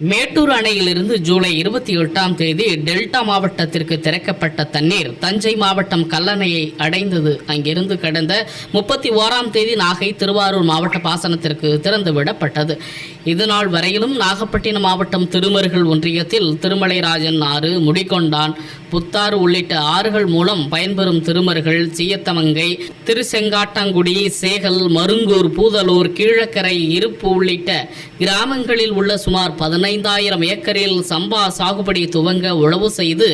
மேட்டூர் அணையிலிருந்து ஜூலை இருபத்தி எட்டாம் தேதி டெல்டா மாவட்டத்திற்கு திறக்கப்பட்ட தண்ணீர் தஞ்சை மாவட்டம் கல்லணையை அடைந்தது. அங்கிருந்து கடந்த முப்பத்தி ஓராம் தேதி நாகை திருவாரூர் மாவட்ட பாசனத்திற்கு திறந்துவிடப்பட்டது இதுநாள் வரையிலும் நாகப்பட்டினம் மாவட்டம் திருமருகல் ஒன்றியத்தில் திருமலைராஜன் ஆறு முடிகொண்டான் புத்தாறு உள்ளிட்ட ஆறுகள் மூலம் பயன்பெறும் திருமருகள் சீயத்தமங்கை திருசெங்காட்டாங்குடி சேகல் மருங்கூர் பூதலூர் கீழக்கரை இருப்பு உள்ளிட்ட கிராமங்களில் உள்ள சுமார் பதினைந்தாயிரம் ஏக்கரில் சம்பா சாகுபடி துவங்க உழவு செய்து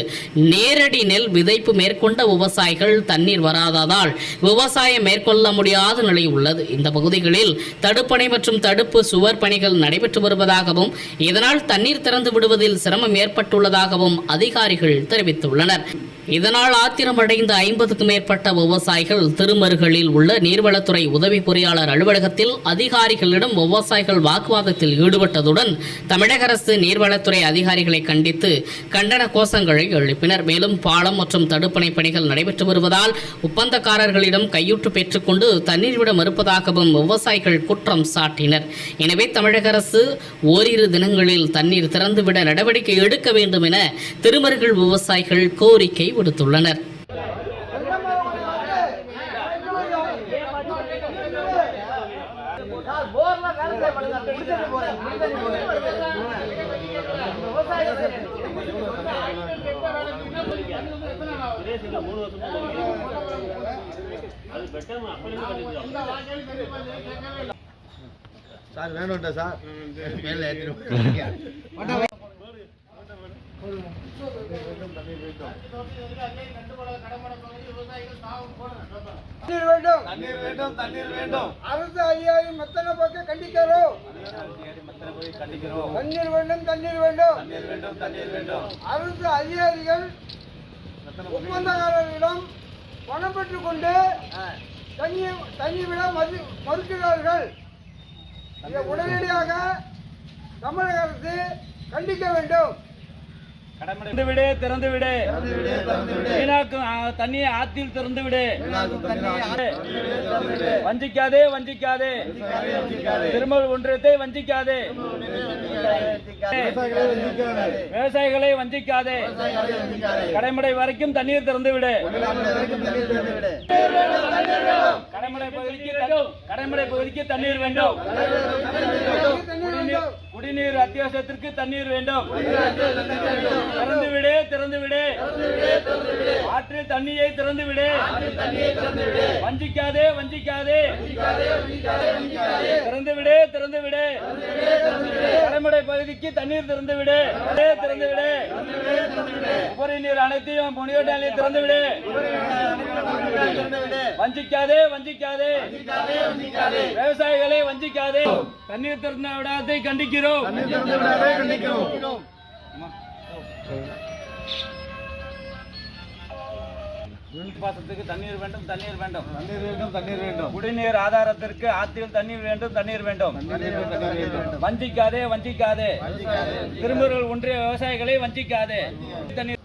நேரடி நெல் விதைப்பு மேற்கொண்ட விவசாயிகள் தண்ணீர் வராததால் விவசாயம் மேற்கொள்ள முடியாத நிலை உள்ளது. இந்த பகுதிகளில் தடுப்பணை மற்றும் தடுப்பு சுவர் பணிகள் நடைபெற்று வருவதாகவும் இதனால் தண்ணீர் திறந்து விடுவதில் சிரமம் ஏற்பட்டுள்ளதாகவும் அதிகாரிகள் தெரிவித்துள்ளனர். இதனால் ஆத்திரமடைந்த ஐம்பதுக்கும் மேற்பட்ட விவசாயிகள் திருமருகலில் உள்ள நீர்வளத்துறை உதவி பொறியாளர் அலுவலகத்தில் அதிகாரிகளிடம் விவசாயிகள் வாக்குவாதத்தில் ஈடுபட்டதுடன் தமிழக அரசு நீர்வளத்துறை அதிகாரிகளை கண்டித்து கண்டன கோஷங்களை எழுப்பினர் மேலும் பாலம் மற்றும் தடுப்பணை பணிகள் நடைபெற்று வருவதால் ஒப்பந்தக்காரர்களிடம் கையூட்டு பெற்றுக்கொண்டு தண்ணீர் விட மறுப்பதாகவும் விவசாயிகள் குற்றம் சாட்டினர் எனவே தமிழக அரசு ஓரிரு தினங்களில் தண்ணீர் திறந்துவிட நடவடிக்கை எடுக்க வேண்டும் என திருமருகல் விவசாயிகள் கோரிக்கை விடுத்துள்ளனர் சார் வேணும்டா சார். மேல தண்ணீர் வேண்டும் தண்ணீர் வேண்டும். அரசு அதிகாரி மத்தன பக்கம் கண்டிக்கிறோம். கண்டிக்கிறோம் தண்ணீர் வேண்டும் தண்ணீர் வேண்டும். தண்ணீர் வேண்டும் தண்ணீர் வேண்டும். அரசு அதிகாரிகள் ஒப்பந்தக்காரர்களிடம் பணம் பெற்றுக் கொண்டு தண்ணி தண்ணி விட மறு மறுக்கிறார்கள். இதை உடனடியாக தமிழக அரசு கண்டிக்க வேண்டும். திறந்து விடு திறந்து விடு வீணாக்கும் தண்ணியை ஆத்தில் திறந்து விடு வஞ்சிக்காதே வஞ்சிக்காதே. திருமல் ஒன்றியத்தை வஞ்சிக்காதே. விவசாயிகளை வஞ்சிக்காதே. கடைமடை வரைக்கும் தண்ணீர் திறந்து விடு கடைமடை பகுதிக்கு கடைமடை பகுதிக்கு தண்ணீர் வேண்டும். தண்ணீர் வேண்டும் குடிநீர் அத்தியாவசியத்திற்கு தண்ணீர் வேண்டும். திறந்து விடு திறந்து விடு ஆற்றில் தண்ணியை திறந்து விடு வஞ்சிக்காதே வஞ்சிக்காதே. திறந்து விடு திறந்து விடு கடைமடை பகுதிக்கு தண்ணீர் திறந்து விடு திறந்து விடு உபரி நீர் அனைத்தையும் முனியோட்டாலே திறந்து விடு வஞ்சிக்காதே வஞ்சிக்காதே. விவசாயிகளை வஞ்சிக்காதே. தண்ணீர் திறந்த விடாததை கண்டிக்கிறோம். கண்டிக்கிறோம். பாசத்துக்கு தண்ணீர் வேண்டும் தண்ணீர் வேண்டும். தண்ணீர் வேண்டும் தண்ணீர் வேண்டும். குடிநீர் ஆதாரத்திற்கு ஆற்றில் தண்ணீர் வேண்டும் தண்ணீர் வேண்டும். வஞ்சிக்காதே வஞ்சிக்காதே. திருமுருகல் ஒன்றிய விவசாயிகளை வஞ்சிக்காதே. தண்ணீர்